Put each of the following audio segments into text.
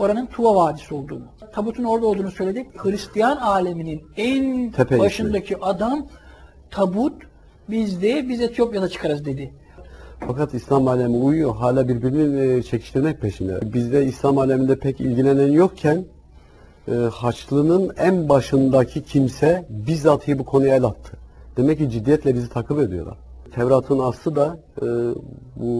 oranın Tuva Vadisi olduğunu. Tabutun orada olduğunu söyledik. Hristiyan aleminin en Tepe başındaki adam tabut bizde biz Etiyopya'da çıkarız dedi. Fakat İslam alemi uyuyor. Hala birbirini e, çekiştirmek peşinde. Bizde İslam aleminde pek ilgilenen yokken e, Haçlı'nın en başındaki kimse bizatihi bu konuya el attı. Demek ki ciddiyetle bizi takip ediyorlar. Tevrat'ın aslı da e, bu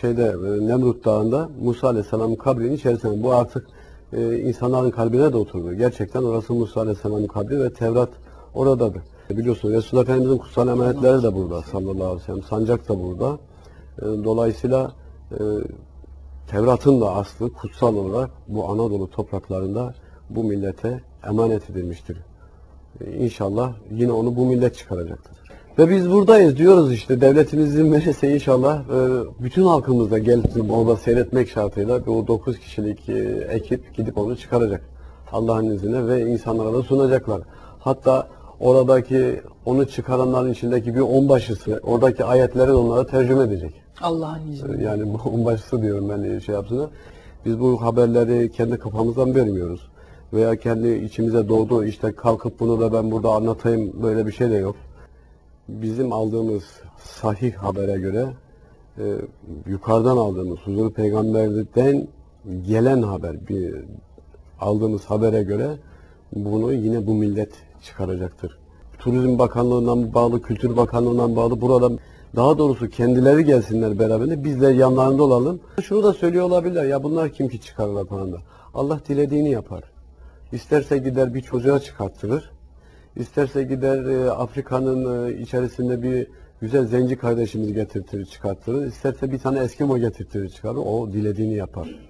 şeyde e, Nemrut Dağı'nda Musa Aleyhisselam'ın kabrinin içerisinde. Bu artık e, insanların kalbine de oturdu. Gerçekten orası Musa Aleyhisselam'ın kabri ve Tevrat oradadır. Biliyorsunuz Resulullah Efendimiz'in kutsal emanetleri de burada sallallahu aleyhi ve sellem. Sancak da burada. E, Dolayısıyla e, Tevrat'ın da aslı kutsal olarak bu Anadolu topraklarında bu millete emanet edilmiştir. E, İnşallah yine onu bu millet çıkaracaktır. Ve biz buradayız diyoruz işte devletimiz izin verirse inşallah e, bütün halkımız da gelip orada seyretmek şartıyla o 9 kişilik e, ekip gidip onu çıkaracak. Allah'ın izniyle ve insanlara da sunacaklar. Hatta oradaki onu çıkaranların içindeki bir onbaşısı oradaki ayetleri onlara tercüme edecek. Allah'ın izniyle. Yani onbaşısı diyorum ben şey yapsın. Biz bu haberleri kendi kafamızdan vermiyoruz. Veya kendi içimize doğdu işte kalkıp bunu da ben burada anlatayım böyle bir şey de yok. Bizim aldığımız sahih habere göre e, yukarıdan aldığımız huzur peygamberden gelen haber bir aldığımız habere göre bunu yine bu millet çıkaracaktır. Turizm Bakanlığı'ndan bağlı, Kültür Bakanlığı'ndan bağlı burada daha doğrusu kendileri gelsinler beraber bizler yanlarında olalım. Şunu da söylüyor olabilirler ya bunlar kim ki çıkarırlar falan da. Allah dilediğini yapar. İsterse gider bir çocuğa çıkarttırır. İsterse gider e, Afrika'nın e, içerisinde bir güzel zenci kardeşimiz getirtir çıkarttırır. İsterse bir tane Eskimo getirtir çıkarır. O dilediğini yapar.